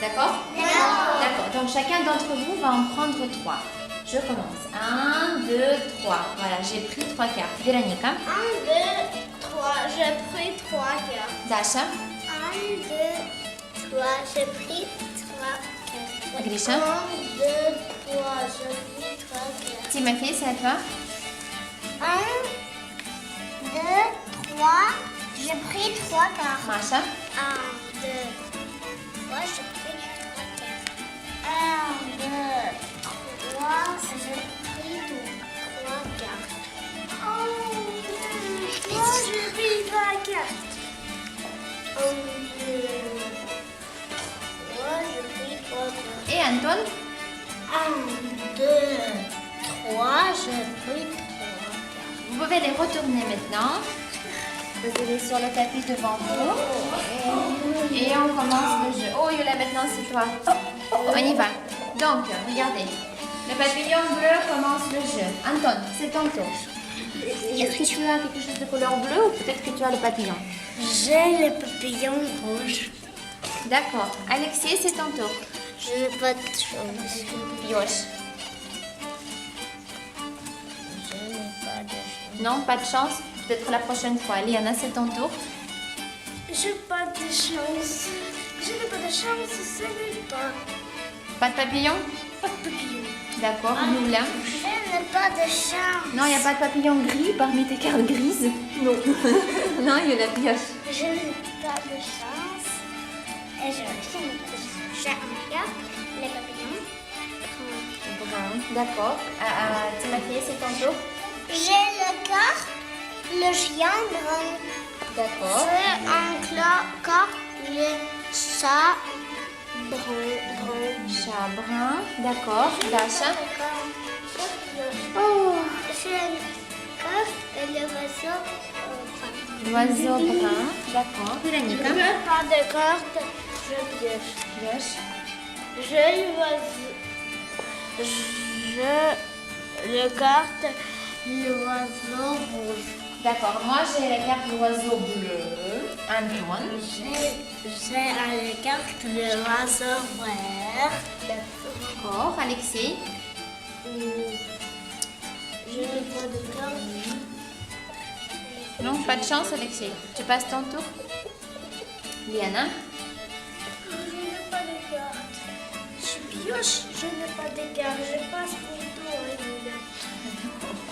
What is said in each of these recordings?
D'accord D'accord. Donc chacun d'entre vous va en prendre trois. Je commence. Un, deux, trois. Voilà, j'ai pris trois cartes. Véronica, 1, 2, 3. J'ai pris 3 cartes. Dasha, 1, 2, 3. J'ai pris 3 cartes. Grisha. 1, 2, 3. J'ai pris 3 cartes. Timothy, c'est à toi. 1, 2, 3. J'ai pris 3 cartes. Masha, et Anton. 1, 2, 3. J'ai pris 3 cartes. Vous pouvez les retourner maintenant. Posez-les sur le tapis devant vous. Et on commence le jeu. Oh, Yola, maintenant c'est toi. On y va. Donc, regardez. Le papillon bleu commence le jeu. Anton, c'est ton tour. Est-ce que tu as quelque chose de couleur bleue ou peut-être que tu as le papillon J'ai le papillon rouge. D'accord. Alexis, c'est ton tour. Je n'ai pas de chance. Pioche. Je n'ai pas de chance. Non, pas de chance. Peut-être la prochaine fois. Liana, c'est ton tour. Je n'ai pas de chance. Je n'ai pas de chance, ce n'est pas. Pas de papillon Pas de papillon. D'accord. Youla. Je n'ai pas de chance. Non, il n'y a pas de papillon gris parmi tes cartes grises Non. non, il y a la pioche. Je n'ai pas de chance. Et je, je n'ai pas de chance. J'ai un carte, les papillons. Brun. D'accord. Ah, ah, Timothy, c'est ton tour. J'ai le carte, le chien brun. D'accord. J'ai un carte, le chat brun. brun. Chat brun. D'accord. Dasha. J'ai une carte le oiseau brun. L'oiseau brun. D'accord. Je Véronica. n'ai pas de carte, je pioche. Pioche. J'ai l'oiseau. Je le carte, l'oiseau rouge. D'accord. Moi, j'ai la carte l'oiseau bleu. Antoine. J'ai la carte l'oiseau vert. D'accord. Alexis. Je n'ai pas de carte. Non, pas de chance, Alexis. Tu passes ton tour. Liana. Je n'ai pas de carte. Je pioche, je n'ai pas de carte. Je passe pour toi, Lila.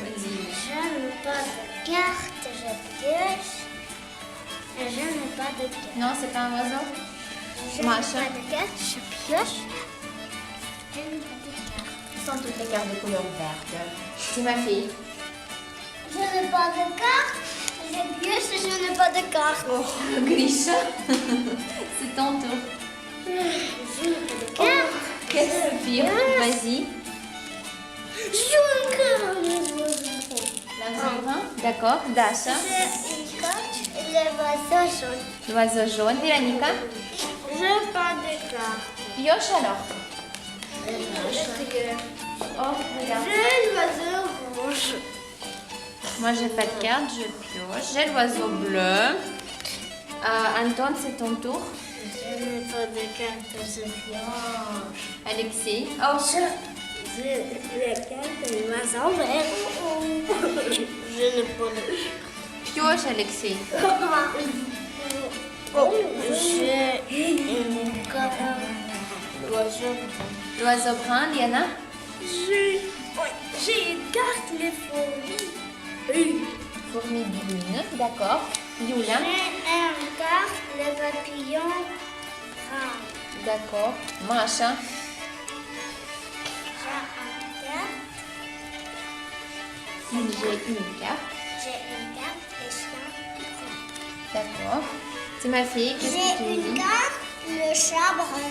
Vas-y. Je n'ai pas de carte, je pioche. Je n'ai pas de carte. Non, c'est pas un oiseau Je n'ai pas de carte, je pioche. Je n'ai pas de carte. Toutes les cartes de couleur verte. Timothy. Je n'ai pas de carte, je pioche et je n'ai pas de carte. Oh, Grisha. c'est ton tour. Je n'ai pas de carte. Qu'est-ce que pire Vas-y. Je carte. L'oiseau brun. D'accord. Dasha. J'ai carte l'oiseau jaune. L'oiseau jaune. Véronica. Je n'ai pas de carte. Pioche alors. Oh. J'ai l'oiseau rouge. Moi, j'ai pas de carte, je pioche. J'ai l'oiseau bleu. Euh, Anton, c'est ton tour. Je n'ai pas de carte, je pioche. Alexis. Oh, J'ai la carte l'oiseau vert. Je n'ai pas de pioche, Alexis. J'ai une carte. L'oiseau L'oiseau brun, Liana. J'ai oui, j'ai une carte, les fourmis. Oui. Fourmi brune. D'accord. Yula. J'ai une carte, les papillons bruns. D'accord. Masha. J'ai une carte, J'ai une carte. j'ai une carte, bruns. D'accord. C'est ma fille. Qu'est-ce que tu J'ai une carte, le chat brun.